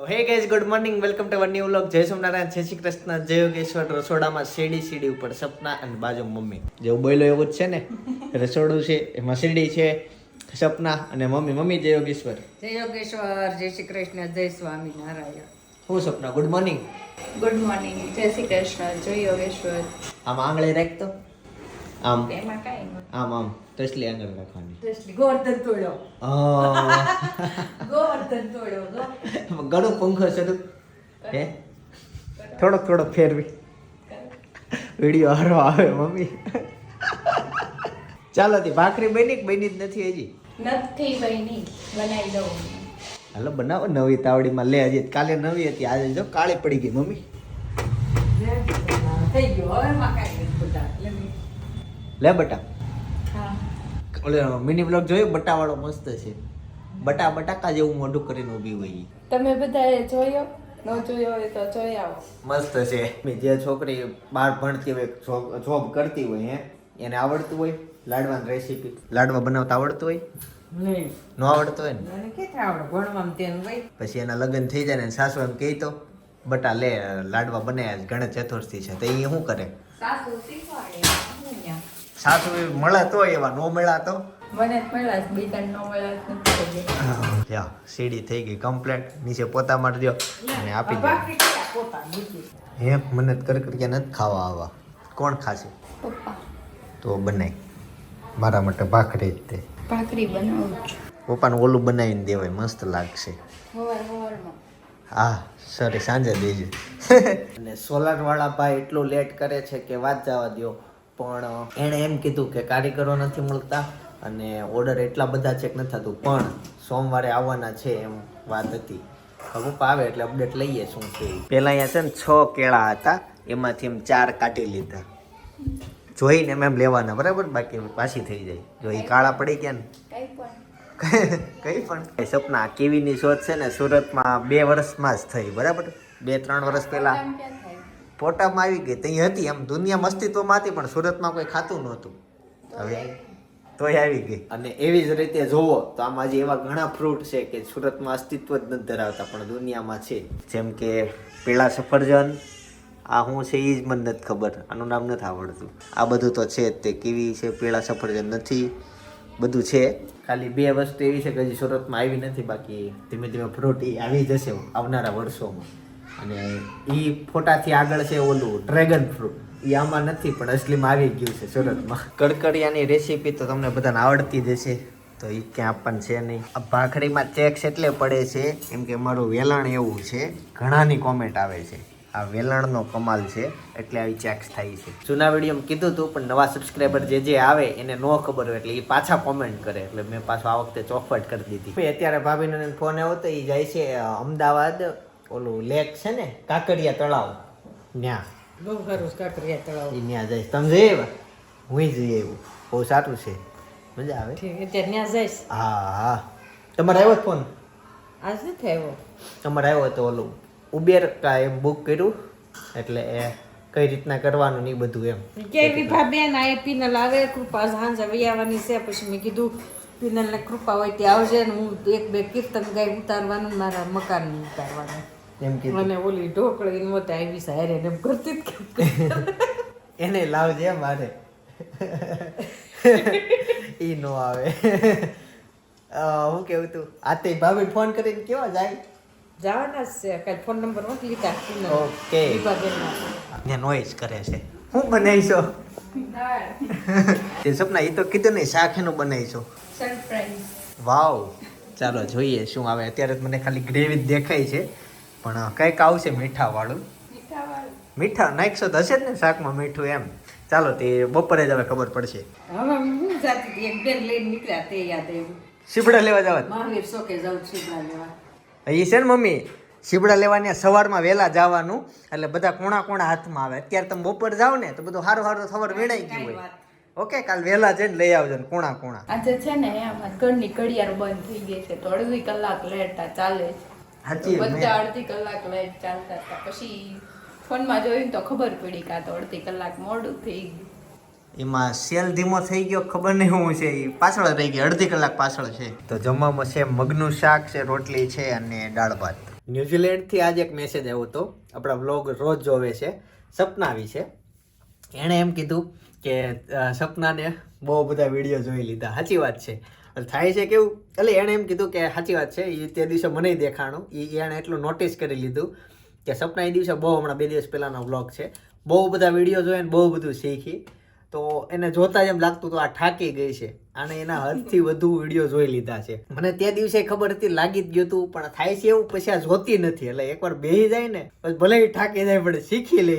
તો hey guys good morning welcome to one new vlog જય સોમનારાયણ જય શ્રી કૃષ્ણ. જય યોગેશ્વર રસોડામાં શેડી સીડી ઉપર સપના અને બાજુ મમ્મી. જેવું બોલો એવું જ છે ને? રસોડું છે એમાં શેડી છે સપના અને મમ્મી. મમ્મી જય યોગેશ્વર. જય યોગેશ્વર જય શ્રી કૃષ્ણ જય સ્વામી નારાયણ હું Sapna? Good morning good morning જય શ્રી કૃષ્ણ જય યોગેશ્વર. આમ આંગળે રાખતો આમ. એમાં કાંઈ આમ આમ. તસલી આંગળ રાખવાની. તસલી ગોર્ધન તોડ્યો. ઘણો પંખો શરૂ હે? થોડોક થોડોક ફેરવી. વીડિયો હારો આવે મમ્મી. ચાલો તી ભાખરી બની કે બની જ નથી હજી? નથી બની બનાવી દઉં. હાલો બનાવો. નવી તાવડીમાં લે હજી કાલે નવી હતી. આજે જો કાળી પડી ગઈ મમ્મી. લે બટા. ઓલે મિની બ્લોગ જોયો? બટાવાળો મસ્ત છે. બટા બટાકા જેવું મોઢું કરીને ઊભી હોય તમે બધાએ જોયો? ન જોયો હોય તો જોઈ આવો. મસ્ત છે. જે છોકરી બહાર ભણતી હોય જોબ કરતી હોય હે એને આવડતું હોય લાડવાની રેસીપી લાડવા બનાવતા આવડતું હોય? નહીં. ન આવડતું હોય ને? મને આવડે? ભણવામાં તેનું ભાઈ પછી એના લગ્ન થઈ જાય ને સાસુ એમ કહી તો બટા લે લાડવા બનાવ્યા ગણેશ ચતુર્થી છે. તો એ શું કરે? સાસુ શીખવાડે. સાસુ એ મળે તો એવા નો મળ્યા તો મને મળ્યા બીજા ન મળ્યા જ નથી થઈ લ્યો, સીડી થઈ ગઈ કમ્પ્લેટ નીચે પોતા મારી દો અને આપી દો. બાકી ક્યાં પોતા મૂકી હે મને કર કર્યા નથી ખાવા આવા. કોણ ખાશે? પપ્પા. તો બનાય. મારા માટે ભાખરી જ તે. ભાખરી બનાવું પપ્પાને ઓલું બનાવીને દેવાય મસ્ત લાગશે. હા સરે સાંજે દેજો. અને સોલાર વાળા ભાઈ એટલું લેટ કરે છે કે વાત જવા દો પણ એણે એમ કીધું કે કારીગરો નથી મળતા. અને ઓર્ડર એટલા બધા ચેક નથી થતું પણ સોમવારે આવવાના છે એમ વાત હતી. પપ્પા આવે એટલે અપડેટ લઈએ શું છે પેલા અહીંયા છે ને છ કેળા હતા એમાંથી એમ ચાર કાઢી લીધા. જોઈને એમ એમ લેવાના બરાબર? બાકી પાછી થઈ જાય. જો એ કાળા પડી ગયા ને. કઈ પણ. સપના કેવીની શોધ છે ને સુરતમાં બે વર્ષમાં જ થઈ બરાબર? બે ત્રણ વર્ષ પહેલા. ફોટામાં આવી ગઈ ત્યાં હતી એમ. દુનિયામાં અસ્તિત્વમાં હતી પણ સુરતમાં કોઈ ખાતું નહોતું. હવે તોય આવી ગઈ. અને એવી જ રીતે જોવો, તો આમાં જે એવા ઘણા ફ્રૂટ છે કે સુરતમાં અસ્તિત્વ જ નથી ધરાવતા, પણ દુનિયામાં છે. જેમ કે પીળા સફરજન, આ શું છે એ જ મને નથી ખબર, આનું નામ નથી આવડતું. આ બધું તો છે તે, કેવી છે પીળા સફરજન નથી, બધું છે. ખાલી બે વસ્તુ એવી છે કે હજી સુરતમાં આવી નથી, બાકી ધીમે ધીમે ફ્રૂટ એ આવી જશે આવનારા વર્ષોમાં. અને એ ફોટાથી આગળ છે ઓલું ડ્રેગન ફ્રૂટ એ આમાં નથી, પણ અસલીમાં આવી ગયું છે સુરતમાં. કડકડિયાની રેસીપી તો તમને બધાને આવડતી જ હશે. તો એ ક્યાં પણ છે નહીં. આ ભાખરીમાં ચેક્સ એટલે પડે છે, કેમ કે મારું વેલણ એવું છે. ઘણાની કોમેન્ટ આવે છે. આ વેલણનો કમાલ છે, એટલે આવી ચેક્સ થાય છે. જૂના વિડીયોમાં કીધું હતું પણ નવા સબસ્ક્રાઈબર જે જે આવે, એને ન ખબર હોય એટલે એ પાછા કોમેન્ટ કરે. એટલે મેં પાછો આ વખતે ચોખવટ કરી દીધી. અત્યારે ભાભીનો ફોન આવ્યો તો એ જાય છે અમદાવાદ. ઓલું લેક છે ને કાકડિયા તળાવ. ન્યા. બહુ સારું કાકડિયા તળાવ. એ ન્યા જઈશ. તમે જઈ આવ્યા? હું જઈ આવ્યું. બહુ સારું છે. મજા આવે. અત્યારે ત્યાં જઈશ. હા હા. તમારે આવ્યો ફોન આજ નથી આવ્યો. તમારે આવ્યો તો ઓલું ઉબેર કા એમ બુક કર્યું? એટલે એ કઈ રીતના કરવાનું ને બધું એમ. કે વિભા બેન આ પિનલ આવે કૃપા સાંજે આવવાની છે. પછી મેં કીધું પીનલને કૃપા હોય તે આવજે ને હું એક બે કીર્તન ગાય ઉતારવાનું મારા મકાન ઉતારવાનું. એમ કે મને ઓલી ઢોકળી નહોતી આવી સારે એમ કરતી એને લાવજે મારે ઈ નો આવે. હું કેવું તું? આ તે ભાભી ફોન કરીને કેવા જાય? જવાના જ છે કાલે ફોન નંબર નથી લીધા ઓકે. ને નોઈઝ કરે છે. હું બનાવીશો? તે સપના એ તો કીધું નહીં શાખેનું બનાવીશો. સરપ્રાઈઝ વાવ. ચાલો જોઈએ શું આવે. અત્યારે તો મને ખાલી ગ્રેવી જ દેખાય છે. પણ કંઈક આવશે મીઠા વાળું મીઠા નાખશો તો હશે જ ને શાકમાં મીઠું એમ. ચાલો તે બપોરે જ હવે ખબર પડશે. હવે હું જાતી એક બેન લઈને નીકળ્યા તે યાદ આવ્યું. સીબડા લેવા જવા? મહાવીર શોકે જાઉં છીપડા લેવા. એ છે ને મમ્મી સીબડા લેવાની સવારમાં વહેલા જવાનું એટલે બધા કોણા કોણા હાથમાં આવે. અત્યારે તમે બપોર જાઓ ને તો બધું સારું સારું ખબર વેણાઈ ગયું હોય. ઓકે કાલ વહેલા જઈને લઈ આવજો ને કોણા કોણા. આજે છે ને ઘરની ઘડિયાળ બંધ થઈ ગઈ છે તો અડધી કલાક લેટ ચાલે છે. સાચી બધા અડધી કલાક લાઈટ ચાલતા હતા. પછી ફોનમાં જોયું તો ખબર પડી કે આ તો અડધી કલાક મોડું થઈ ગયું. એમાં સેલ ધીમો થઈ ગયો ખબર નહીં શું છે એ પાછળ રહી ગઈ અડધી કલાક પાછળ છે. તો જમવામાં છે મગનું શાક છે રોટલી છે અને દાળ ભાત. ન્યુઝીલેન્ડથી આજે એક મેસેજ આવ્યો હતો. આપણા વ્લોગ રોજ જોવે છે. સપના વિશે એણે એમ કીધું કે સપનાને બહુ બધા વીડિયો જોઈ લીધા. સાચી વાત છે. થાય છે કેવું? એટલે એણે એમ કીધું કે સાચી વાત છે એ તે દિવસે મને દેખાણું. એ એણે એટલું નોટિસ કરી લીધું કે સપના એ દિવસે બહુ હમણાં બે દિવસ પહેલાંનો વ્લોગ છે. બહુ બધા વીડિયો જોઈએ ને બહુ બધું શીખી. તો એને જોતા જ એમ લાગતું તો આ ઠાકી ગઈ છે. અને એના હદથી વધુ વીડિયો જોઈ લીધા છે. મને તે દિવસે ખબર હતી, લાગી જ ગયું હતું, પણ થાય છે એવું પછી આ જોતી નથી. એટલે એકવાર બેસી જાય ને, પછી ભલે ઠાકી જાય, પણ શીખી લે.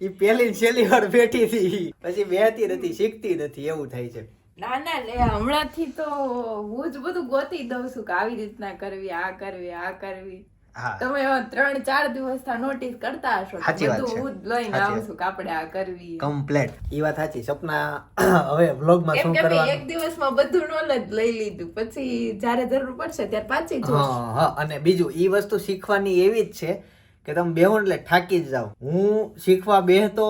એ પહેલી છેલ્લી વાર બેઠી હતી. પછી બેહતી નથી, શીખતી નથી, એવું થાય છે. ના ના લે હમણાંથી તો હું જ બધું ગોતી દઉં છું કે આવી રીતના કરવી આ કરવી આ કરવી. તમે ત્રણ ચાર દિવસ નોટિસ કરતા હશો બધું હું લઈને આવું છું કે આપણે આ કરવી. કમ્પ્લેટ એ વાત સાચી. સપના હવે વ્લોગમાં શું કરવાનું? એક દિવસમાં બધું નોલેજ લઈ લીધું. પછી જ્યારે જરૂર પડશે ત્યારે પાછી જોઈશ હા હા અને બીજું એ વસ્તુ શીખવાની એવી જ છે કે તમે બેહો એટલે થાકી જ જાઓ. હું શીખવા બેહતો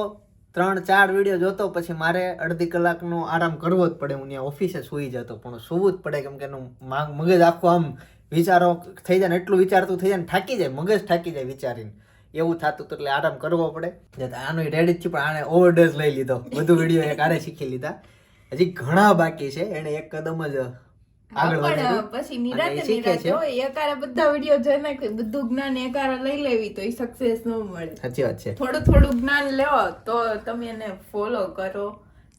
ત્રણ, ચાર વીડિયો જોતો, પછી મારે અડધી કલાકનો આરામ કરવો જ પડે. હું ત્યાં ઓફિસે સૂઈ જતો, પણ સૂવું જ પડે કેમ કે એનું માંગ મગજ આખું આમ વિચારો થઈ જાય ને એટલું વિચારતું થઈ જાય ને થાકી જાય, મગજ થાકી જાય વિચારીને. એવું થતું હતું એટલે આરામ કરવો પડે. આનો રેડી જ છે, પણ આને ઓવરડોઝ લઈ લીધો. બધું વીડિયો એક આરે શીખી લીધા. હજી ઘણા બાકી છે. એને એક કદમ જ પણ પછી નિરાતે નિરાતે હોય એકારે બધા વીડિયો જોઈ નાખી બધું જ્ઞાન એકારે લઈ લેવી તો એ સક્સેસ ન મળે. સાચી વાત છે. થોડું થોડું જ્ઞાન લેવો તો તમે એને ફોલો કરો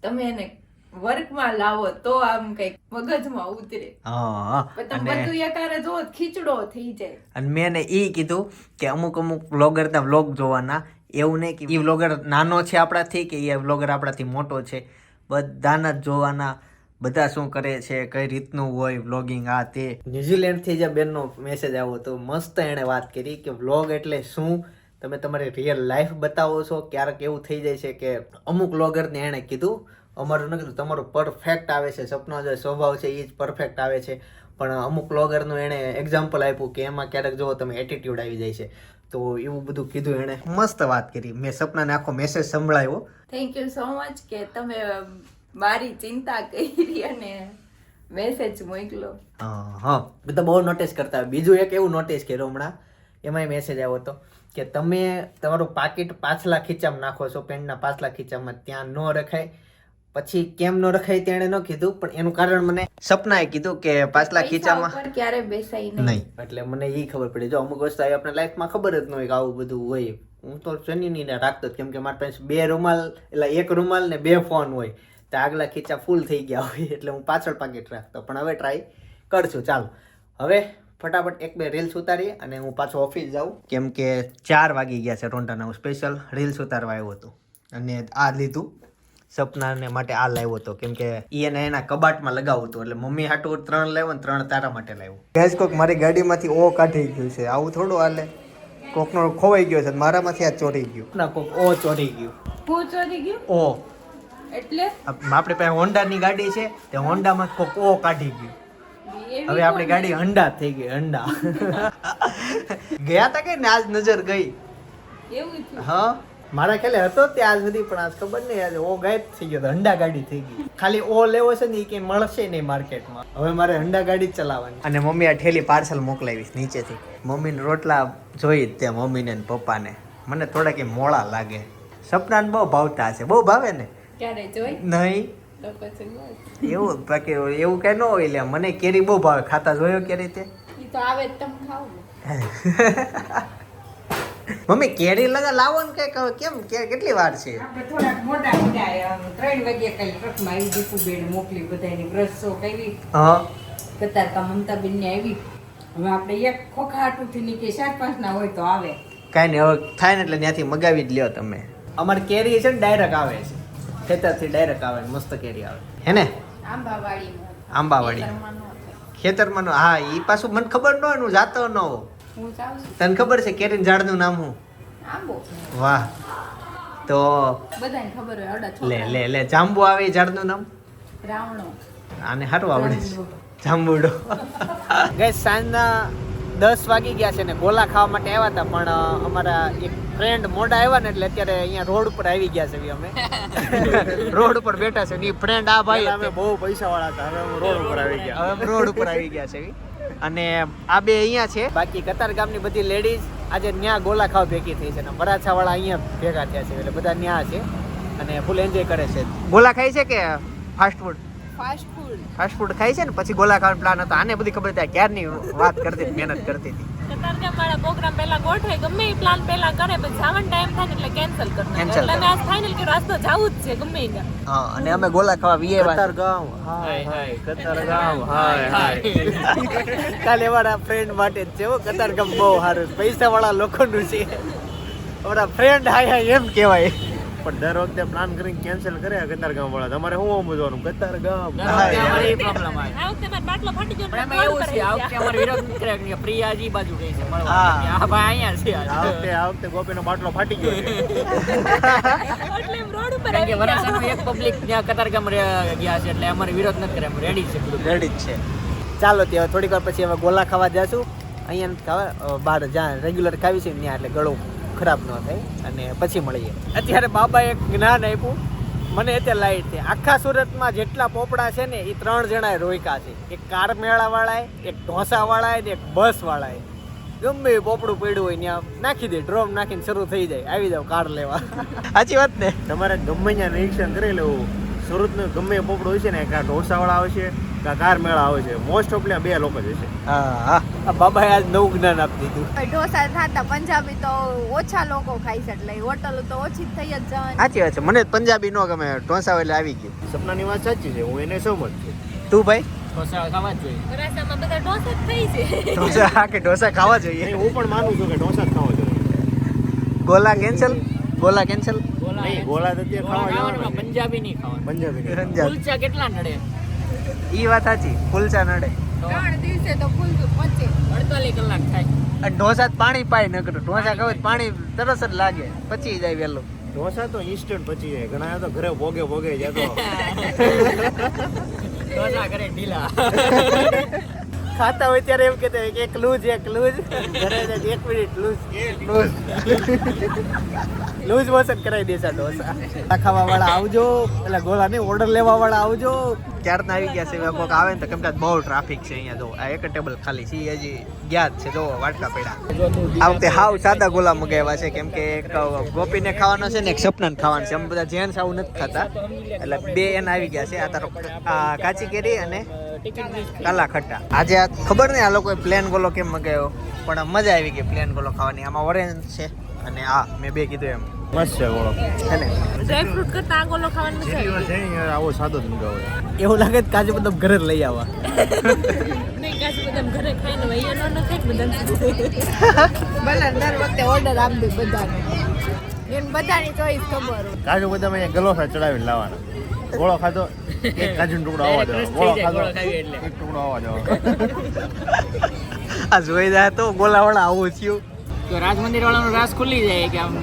તમે એને વર્કમાં લાવો તો આમ કંઈક મગજમાં ઉતરે. હા તમે બધું એકારે જો ખીચડો થઈ જાય. અને મેં એને એ કીધું કે અમુક અમુક વ્લોગરના વ્લોગ જોવાના. એવું નહીં કે એ વ્લોગર નાનો છે આપણાથી કે એ વ્લોગર આપણાથી મોટો છે. બધાના જ જોવાના બધા શું કરે છે કઈ રીતનું હોય વ્લોગિંગ આ તે. ન્યુઝીલેન્ડથી જે બેનનો મેસેજ આવ્યો હતો. મસ્ત એણે વાત કરી કે વ્લોગ એટલે શું? તમે તમારી રિયલ લાઈફ બતાવો છો. ક્યારેક એવું થઈ જાય છે કે અમુક વ્લોગરને એણે કીધું અમારું ન કીધું તમારું પરફેક્ટ આવે છે. સપનો જે સ્વભાવ છે એ જ પરફેક્ટ આવે છે. પણ અમુક વ્લોગરનું એણે એક્ઝામ્પલ આપ્યું કે એમાં ક્યારેક જો તમે એટીટ્યુડ આવી જાય છે. તો એવું બધું કીધું એણે. મસ્ત વાત કરી. મેં સપનાને આખો મેસેજ સંભળાયો. થેન્ક યુ સો મચ કે તમે મારી ચિંતા કરી અને મેસેજ મોકલો. હા બધા બહુ નોટિસ કરતા બીજું એક એવું નોટિસ કર્યું હમણાં એમાંય મેસેજ આવ્યો હતો કે તમે તમારું પાકીટ પાછલા ખીચામાં નાખો છો પેન્ટના પાછલા ખીચામાં ત્યાં ન રખાય. પછી કેમ ન રખાય તેણે ન કીધું પણ એનું કારણ મને સપનાએ કીધું કે પાછલા ખીચામાં ક્યારે બેસાય નહીં. એટલે મને એ ખબર પડી. જો અમુક વસ્તુ આવી આપણે લાઈફમાં ખબર જ ન હોય કે આવું બધું હોય. હું તો શનિની રાખતો કેમ કે મારી પાસે બે રૂમાલ એટલે એક રૂમાલ ને બે ફોન હોય. તો આગલા ખીચા ફૂલ થઈ ગયા હોય એટલે હું પાછળ પાકીટ રાખતો. પણ હવે ટ્રાય કરશું. ચાલો. હવે ફટાફટ એક બે રીલ્સ ઉતારીએ અને હું પાછો ઓફિસ જાઉં. કેમ કે ચાર વાગી ગયા છે રોન્ટાના હું સ્પેશિયલ રીલ્સ ઉતારવા આવ્યો હતો. અને આ લીધું. સપનાને માટે આ લાવ્યો હતો. કેમ કે એ એને એના કબાટમાં લગાવતું હતું. એટલે મમ્મી હાટું ત્રણ લાવ્યો ને ત્રણ તારા માટે લાવ્યો. ગેસ કોક મારી ગાડીમાંથી ઓ કાઢી ગયું છે. આવું થોડું હાલે. કોકનો ખોવાઈ ગયો છે મારામાંથી આ ચોરી ગયું. ના કોક ઓ ચોરી ગયું. ઓ ચોરી ગયું? ઓ. એટલે? આપણે પાસે હોન્ડાની ગાડી છે તે હોન્ડામાં કોક ઓ કાઢી ગયું. હવે આપણી ગાડી અંડા થઈ ગઈ અંડા ગયા તા કે ને આજ નજર ગઈ? હા. મારા ખ્યાલે હતો ત્યાં સુધી પણ આજ ખબર નહીં આજે ઓ ગાયબ થઈ ગયો તો અંડા ગાડી થઈ ગઈ. ખાલી ઓ લેવો છે ને એ કઈ મળશે નહીં માર્કેટમાં. હવે મારે હંડા ગાડી જ ચલાવવાની. અને મમ્મી આ ઠેલી પાર્સલ મોકલાવીશ નીચેથી. મમ્મીને રોટલા જોઈ જ તે મમ્મીને પપ્પાને. મને થોડા કે મોળા લાગે. સપનાને બહુ ભાવતા હશે. બહુ ભાવે ને? ક્યારે જોઈ? નહીં. એવું બાકી એવું કઈ ન હોય લે મને કેરી બહુ ભાવે. ખાતા જોયો કેરી તે? તો આવે જ તમે ખાવ. મમ્મી કેરી લગા લાવો ને કંઈક. કેમ? કે કેટલી વાર છે? થોડાક મોટા મોટા ત્રણ વાગ્યા કઈ ટ્રકમાં આવી દીપુબેન મોકલી બધાની બ્રશો કરી. હા. કતારકા મમતાબેન ને આવી. હવે આપણે એક ખોખા હાટુથી નીકળી ચાર પાંચ ના હોય તો આવે. કાંઈ નહીં હવે થાય ને એટલે ત્યાંથી મગાવી જ લ્યો તમે. અમારે કેરી છે ને ડાયરેક્ટ આવે છે. ખેતરથી ડાયરેક્ટ આવે ને મસ્ત કેરી આવે. હે ને? આંબાવાડી આંબાવાડી. ખેતરમાં હા એ પાછું મને ખબર ન હોય હું જાતો ન હોઉં. તને ખબર છે કેરીન ઝાડનું નામ હું વાહ. તો બધાને ખબર હોય લે લે લે જાંબુ આવે એ ઝાડનું નામ? રાવણો. આને સારું આવડે છે. જાંબુડો. ગઈ સાંજના દસ વાગી ગયા છે ને ગોલા ખાવા માટે આવ્યા હતા પણ અમારા એક ફ્રેન્ડ મોડા આવ્યા ને એટલે અત્યારે અહીંયા રોડ ઉપર આવી ગયા છે અમે. રોડ ઉપર બેઠા છે ને ફ્રેન્ડ આ ભાઈ અમે બહુ પૈસા વાળા હતા હવે રોડ ઉપર આવી ગયા. હવે રોડ ઉપર આવી ગયા છે. અને આ બે અહીંયા છે. બાકી કતાર ગામની બધી લેડીઝ આજે ન્યા ગોલા ખાવ ભેગી થઈ છે અને વરાછા વાળા અહીંયા ભેગા થયા છે એટલે બધા ન્યા છે અને ફૂલ એન્જોય કરે છે. ગોલા ખાય છે કે fast food fast food fast food ખાય છે ને? પછી ગોલા ખાવાનો પ્લાન હતો. આને બધી ખબર ત્યાં ક્યારની વાત કરતી હતી, મહેનત કરતી હતી? કતારગામ વાળા પ્રોગ્રામ પહેલા ગોઠવે ગમે એ પ્લાન પહેલા કરે પછી જવાનો ટાઈમ થાય એટલે કેન્સલ કરી નાખે. એટલે મેં આજ ફાઇનલ કર્યું આજ તો જાવું જ છે ગમે એ હા અને અમે ગોલા ખાવા વીએ કતાર ગામ હાય હાય કતાર ગામ હાય હાય કાલે વાળા ફ્રેન્ડ માટે જ છે હો કતાર ગામ બહુ સારું પૈસા વાળા લોકોનું છે. અમારા ફ્રેન્ડ હાય હાય એમ કહેવાય. પણ દર વખતે પ્લાન કરીને કેન્સલ કરે કતાર ગામ વાળા. તમારે શું સમજવાનું કતાર ગામ. આ વખતે મારો બાટલો ફાટી ગયો એટલે કોલ કરાવી છે. હા. આ વખતે આ વખતે ગોપીનો બાટલો ફાટી ગયો એટલે રોડ ઉપર આવી ગયા. એક પબ્લિક ત્યાં કતારગામ રે- ગયા છે એટલે અમારે વિરોધ નથી કર્યા રેડી છે રેડી જ છે. ચાલો ત્યાં થોડીક વાર પછી હવે ગોલા ખાવા જશું. અહીંયા ખાવા બહાર જ્યાં રેગ્યુલર ખાવી છે ત્યાં એટલે ગળું. ખરાબ ન થાય અને પછી મળીએ. અત્યારે બાબા એક જ્ઞાન આપ્યું. મને અત્યારે લાઈટ છે. આખા સુરતમાં જેટલા પોપડા છે ને એ ત્રણ જણા રોયકા છે. એક કાર મેળા વાળાએ એક ઢોસા વાળાએ ને એક બસ વાળાએ ગમે પોપડું પડ્યું હોય ત્યાં નાખી દે ડ્રોમ નાખીને શરૂ થઈ જાય. આવી જાવ કાર લેવા. સાચી વાત ને? તમારે ગમે ત્યાં નિરીક્ષણ કરી લેવું. સુરતનું ગમે પોપડું હોય છે ને કાં ઢોસાવાળા આવે છે કાં કાર મેળા આવે છે મોસ્ટ ઓફ બે લોકો જ હશે. હા હા. બાબાએ આજ નવું જ્ઞાન આપી દીધું. ઢોસા થતા પંજાબી તો ઓછા લોકો ખાય છે એટલે હોટલ તો ઓછી થઈ જ જવાની. સાચી વાત છે. મને પંજાબી નો ગમે. ઢોસા એટલે આવી ગયું. સપનાની વાત સાચી છે. હું એને સહમત છું? તું ભાઈ? ઢોસા ખાવા જોઈએ. વરાછામાં બધા ઢોસા જ થઈ છે. ઢોસા હા કે ઢોસા ખાવા જોઈએ? નહીં હું પણ માનું છું કે ઢોસા જ ખાવા જોઈએ. ગોલા કેન્સલ? ગોલા કેન્સલ? નહીં ગોળા તો અત્યારે ખાવા જવાના પંજાબી નહીં ખાવાનું. પંજાબી નહીં. કેટલા નડે? ઈ વાત સાચી. કુલચા નડે. ત્રણ દિવસે તો ફૂલ પહોંચે. અડતાલીસ કલાક થાય. અને ઢોસા જ પાણી પાય ન કરું ઢોસા ખાવ પાણી તરસ જ લાગે. પચી જાય વહેલું. ઢોસા તો ઇન્સ્ટન્ટ પચી જાય. ઘણા તો ઘરે ભોગે ભોગે જતો. ઢોસા ઘરે ઢીલા. ખાતા હોય ત્યારે એમ કહેતા કે એક લૂજ એક લૂજ ઘરે એક minute loose loose loose motion કરાવી દેશે ડોસા ખાવા વાળા આવજો એટલે ગોળા નહીં ઓર્ડર લેવા વાળા આવજો. ક્યારના આવી ગયા છે કોઈક આવે ને તો કેમ કે બહુ ટ્રાફિક છે અહીંયા, જો, આ એક ટેબલ ખાલી છે હજી ગયા જ છે, જો, વાટકા પડ્યા. આ વખતે હાવ સાદા ગોલા મગાવ્યા છે, કેમ કે એક ગોપીને ખાવાનો છે ને એક સપનાને ખાવાનો છે. અમે બધા જેન્ટ્સ આવું નથી ખાતા. એટલે બે એના આવી ગયા છે, આ તારો કાચી કેરી અને કાલા ખટ્ટા આજે આ ખબર નહીં આ લોકોએ પ્લેન ગોલો કેમ મગાવ્યો? પણ મજા આવી ગઈ પ્લેન ગોલો ખાવાની. આમાં ઓરેન્જ છે અને આ મેં બે કીધું એમ. મસ્ત છે ગોળો કરતા આ ગોલો ખાવાની મજા આવી વાર છે ને આવો સાદો જ મંગાવો એવું લાગે કાજુ બદામ ઘરે જ લઈ આવવા નહીં કાજુ બદામ ઘરે ખાઈને હોય એનો ન ખાય બદામ ભલે દર વખતે ઓર્ડર આપી દે બધાને. એને બધાની ચોઈસ ખબર કાજુ બદામ અહીંયા ગલોસા ચડાવીને લાવવાના. ગોળો ખાધો એક ટુકડો આવવા ગોળો. એક ટુકડો આવવા દેવાનો આ જોઈ જાય તો ગોલાવાળા આવું થયું. તો રાજ મંદિર વાળાનો રાસ ખુલી જાય કે આમ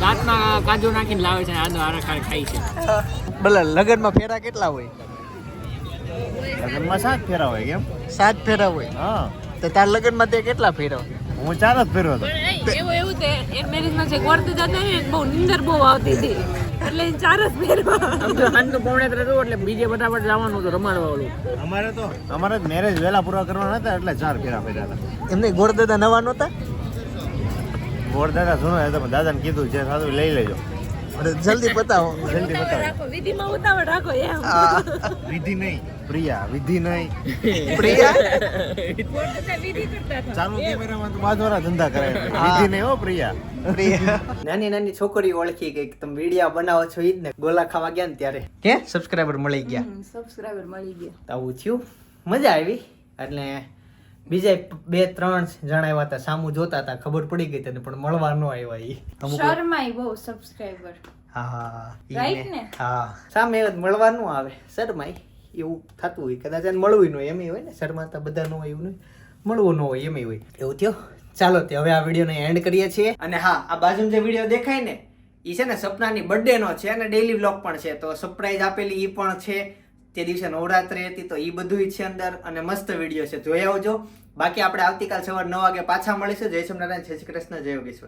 દાંતમાં કાજુ નાખીને લાવે છે આનો આરા ખાય છે. ભલે લગનમાં ફેરા કેટલા હોય? લગનમાં સાત ફેરા હોય કેમ? સાત ફેરા હોય? હા. તો તાર લગનમાં તે કેટલા ફેરા હું ચાર જ ફેરો હતો એવું એવું તે એ મેરેજમાં જે વર્ત જતા ને બહુ નિંદર બહુ આવતી હતી. એટલે ચાર જ પહેરવા. આમ પૌણે ત્રણ હતું એટલે બીજે ફટાફટ જવાનું હતું રમાડવા ઓલું. અમારે તો અમારે મેરેજ વહેલા પૂરા કરવાના હતા એટલે ચાર ફેરા ફેર્યા હતા. એમને ગોળદાદા નવા નહોતા? ગોળ દાદા જૂનો હતા દાદાને કીધું જે સારું લઈ લેજો. અરે જલ્દી બતાવો જલ્દી બતાવો વિધિમાં ઉતાવળ રાખો એમ. વિધિ નહીં. પ્રિયા વિધિ નહીં. પ્રિયા? ચાલુ કેમેરામાં તો બાજુવાળા ધંધા કરે. વિધિ નહીં હો પ્રિયા. પ્રિયા. નાની નાની છોકરી ઓળખી ગઈ તમે વિડિયા બનાવો છો ઈ જ ને. ગોલા ખાવા ગયા ને ત્યારે. કે? સબસ્ક્રાઇબર મળી ગયા. સબસ્ક્રાઈબર મળી ગયા. તો આવું થયું. મજા આવી. એટલે બીજા બે ત્રણ જણા આવ્યા હતા. સામું જોતા હતા. ખબર પડી ગઈ તને પણ મળવા ન આવ્યા ઈ. શર્માઈ બહુ સબસ્ક્રાઈબર. હા હા ઈ ને. હા. સામે મળવા ન આવે. શરમાય. એવું થતું હોય. કદાચ એને મળવું ન હોય, એમ હોય ને. શરમાતા બધા ન હોય એવું મળવું ન હોય, એમ હોય. એવું થયો? ચાલો તે હવે આ વિડીયોને એન્ડ કરીએ છીએ. અને હા, આ બાજુમાં જે વીડિયો દેખાય ને એ છે ને સપનાની બર્થડે નો છે અને ડેઈલી વ્લોગ પણ છે. તો સરપ્રાઈઝ આપેલી એ પણ છે. તે દિવસે નવરાત્રી હતી, તો એ બધું છે અંદર અને મસ્ત વીડિયો છે. જોઈ આવજો. બાકી આપણે આવતીકાલ સવાર નવ વાગે પાછા મળીશું. જય સોમનારાયણ જય શ્રી કૃષ્ણ, જય યોગેશ્વર.